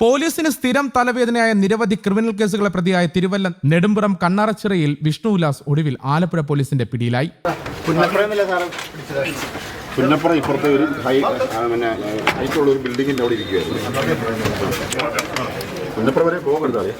പോലീസിന് സ്ഥിരം തലവേദനയായ നിരവധി ക്രിമിനൽ കേസുകളെ പ്രതിയായ തിരുവല്ല നെടുമ്പുറം കണ്ണാറച്ചിറയിൽ വിഷ്ണു ഉല്ലാസ് ഒടുവിൽ ആലപ്പുഴ പോലീസിന്റെ പിടിയിലായി. പുന്നപ്പുറം ഇപ്പുറത്തെ ഒരു ഹൈ പിന്നെ ഹൈറ്റുള്ള ഒരു ബിൽഡിങ്ങിന്റെ അവിടെ ഇരിക്കുകയായിരുന്നു പുന്നപ്പുറം വരെ പോകരുതാതെ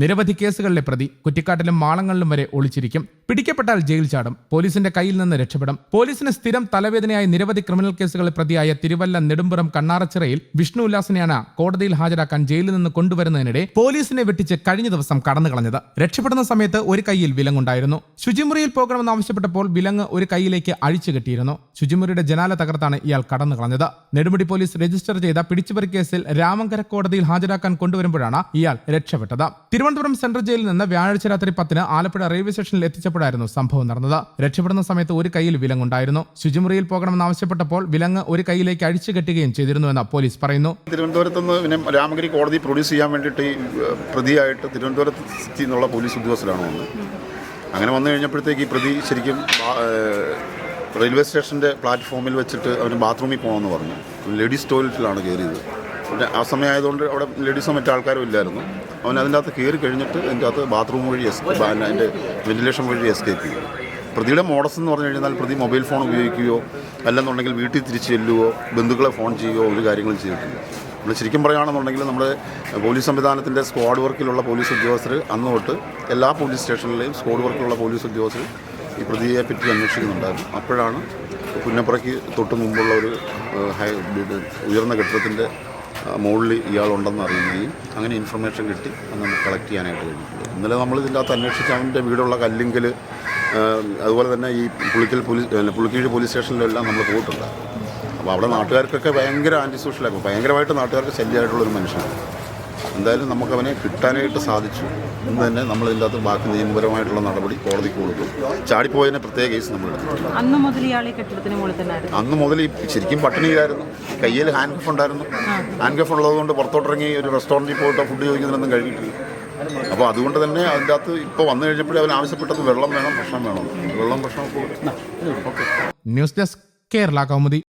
നിരവധി കേസുകളിലെ പ്രതി കുറ്റിക്കാട്ടിലും മാളങ്ങളിലും വരെ ഒളിച്ചിരിക്കും. പിടിക്കപ്പെട്ടാൽ ജയിൽ ചാടും. പോലീസിന്റെ കയ്യിൽ നിന്ന് രക്ഷപ്പെടും. പോലീസിന് സ്ഥിരം തലവേദനയായ നിരവധി ക്രിമിനൽ കേസുകളിൽ പ്രതിയായ തിരുവല്ല നെടുമ്പുറം കണ്ണാറച്ചിറയിൽ വിഷ്ണു ഉല്ലാസിനെയാണ് കോടതിയിൽ ഹാജരാക്കാൻ ജയിലിൽ നിന്ന് കൊണ്ടുവരുന്നതിനിടെ പോലീസിനെ വെട്ടിച്ച് കഴിഞ്ഞ ദിവസം കടന്നു കളഞ്ഞത് രക്ഷപ്പെടുന്ന സമയത്ത് ഒരു കൈയിൽ വിലങ്ങുണ്ടായിരുന്നു. ശുചിമുറിയിൽ പോകണമെന്ന് ആവശ്യപ്പെട്ടപ്പോൾ വിലങ്ങ് ഒരു കൈയിലേക്ക് അഴിച്ചു കെട്ടിയിരുന്നു. ശുചിമുറിയുടെ ജനാല തകർത്താണ് ഇയാൾ കടന്നു കളഞ്ഞത്. നെടുമുടി പോലീസ് രജിസ്റ്റർ ചെയ്ത പിടിച്ചുപറി കേസിൽ രാമങ്കര കോടതിയിൽ ഹാജരാക്കാൻ കൊണ്ടുവരുമ്പോഴാണ് ഇയാൾ രക്ഷപ്പെട്ടത്. തിരുവനന്തപുരം സെൻട്രൽ ജയിലിൽ നിന്ന് വ്യാഴാഴ്ച രാത്രി പത്തിന് ആലപ്പുഴ റെയിൽവേ സ്റ്റേഷനിൽ എത്തിച്ചപ്പോഴായിരുന്നു സംഭവം നടന്നത്. രക്ഷപ്പെടുന്ന സമയത്ത് ഒരു കൈയിൽ വിലങ്ങുണ്ടായിരുന്നു. ശുചിമുറിയിൽ പോകണമെന്ന് ആവശ്യപ്പെട്ടപ്പോൾ വിലങ്ങ് ഒരു കൈയിലേക്ക് അഴിച്ചു കെട്ടുകയും ചെയ്തിരുന്നുവെന്ന് പോലീസ് പറയുന്നു. തിരുവനന്തപുരത്ത് നിന്ന് രാമഗിരി കോടതി പ്രൊഡ്യൂസ് ചെയ്യാൻ വേണ്ടിയിട്ട് പ്രതിയായിട്ട് തിരുവനന്തപുരത്ത് നിന്നുള്ള പോലീസ് ഉദ്യോഗസ്ഥരാണ് അങ്ങനെ വന്നു കഴിഞ്ഞപ്പോഴത്തേക്ക് ഈ പ്രതി ശരിക്കും റെയിൽവേ സ്റ്റേഷന്റെ പ്ലാറ്റ്ഫോമിൽ വെച്ചിട്ട് അവന് ബാത്റൂമിൽ പോകണമെന്ന് പറഞ്ഞു. ലേഡീസ് ടോയ്ലറ്റിലാണ് കയറിയത്. പിന്നെ ആ സമയമായതുകൊണ്ട് അവിടെ ലേഡീസോ മറ്റു ആൾക്കാരും ഇല്ലായിരുന്നു. അവൻ അതിന്റെ അകത്ത് കയറി കഴിഞ്ഞിട്ട് അതിന്റെ അകത്ത് ബാത്റൂം വഴി എസ്കേപ്പ് അതിന്റെ വെന്റിലേഷൻ വഴി എസ്കേപ്പ് ചെയ്യും പ്രതിയുടെ മോഡസ് എന്ന് പറഞ്ഞു കഴിഞ്ഞാൽ പ്രതി മൊബൈൽ ഫോൺ ഉപയോഗിക്കുകയോ അല്ലെന്നുണ്ടെങ്കിൽ വീട്ടിൽ തിരിച്ചു ചെല്ലുകയോ ബന്ധുക്കളെ ഫോൺ ചെയ്യുകയോ ഒരു കാര്യങ്ങളും ചെയ്തിട്ടില്ല. നമ്മൾ ശരിക്കും പറയുകയാണെന്നുണ്ടെങ്കിൽ നമ്മുടെ പോലീസ് സംവിധാനത്തിന്റെ സ്ക്വാഡ് വർക്കിലുള്ള പോലീസ് ഉദ്യോഗസ്ഥർ അന്ന് തൊട്ട് എല്ലാ പോലീസ് സ്റ്റേഷനിലെയും സ്ക്വാഡ് വർക്കിലുള്ള പോലീസ് ഉദ്യോഗസ്ഥർ ഈ പ്രതിയെ പറ്റി അന്വേഷിക്കുന്നുണ്ടായിരുന്നു. അപ്പോഴാണ് പുന്നപ്പുറയ്ക്ക് തൊട്ട് മുമ്പുള്ള ഒരു ഹൈ ഉയർന്ന കെട്ടിടത്തിന്റെ മുകളിൽ ഇയാളുണ്ടെന്ന് അറിയുകയും അങ്ങനെ ഇൻഫർമേഷൻ കിട്ടി അത് നമുക്ക് കളക്ട് ചെയ്യാനായിട്ട് കഴിഞ്ഞിട്ടുണ്ട്. ഇന്നലെ നമ്മൾ ഇതിന്റെ അകത്ത് അന്വേഷിച്ച് അവന്റെ വീടുള്ള കല്ലിങ്കൽ അതുപോലെ തന്നെ ഈ പുളിക്കൽ പോലീസ് പുളിക്കീഴ് പോലീസ് സ്റ്റേഷനിലെല്ലാം നമ്മൾ പോയിട്ടുണ്ട്. അപ്പോൾ അവിടെ നാട്ടുകാർക്കൊക്കെ ഭയങ്കര ആന്റി സോഷ്യലാക്കും ഭയങ്കരമായിട്ട് നാട്ടുകാർക്ക് ശല്യമായിട്ടുള്ളൊരു മനുഷ്യനാണ്. എന്തായാലും നമുക്കവനെ കിട്ടാനായിട്ട് സാധിച്ചു. എന്ന് തന്നെ നമ്മൾ ഇതിന്റെ അകത്ത് ബാക്കി നിയമപരമായിട്ടുള്ള നടപടി കോടതിക്ക് കൊടുക്കും ചാടിപ്പോയതിനെ പ്രത്യേക കേസ് നമ്മൾ എടുത്തിട്ടുണ്ട്. അന്ന് മുതൽ ഇയാൾ ഈ കെട്ടിടത്തിന് മുകളിൽ തന്നെ അന്ന് മുതൽ ഈ ശരിക്കും പട്ടിണിയിലായിരുന്നു കയ്യിൽ ഹാൻഡ് കഫ് ഉണ്ടായിരുന്നു. ഹാൻഡ് കഫ് ഉള്ളതുകൊണ്ട് പുറത്തോട്ടിറങ്ങി ഒരു റെസ്റ്റോറന്റിൽ പോയിട്ട് ഫുഡ് ചോദിക്കുന്നതിനൊന്നും കഴിഞ്ഞിട്ടില്ല. അപ്പോൾ അതുകൊണ്ട് തന്നെ അതിന്റെ അകത്ത് ഇപ്പോൾ വന്നു കഴിഞ്ഞപ്പോഴേ അവൻ ആവശ്യപ്പെട്ടത് വെള്ളം വേണം ഭക്ഷണം വേണം. വെള്ളം ഭക്ഷണം okay news desk Kerala Kaumudi.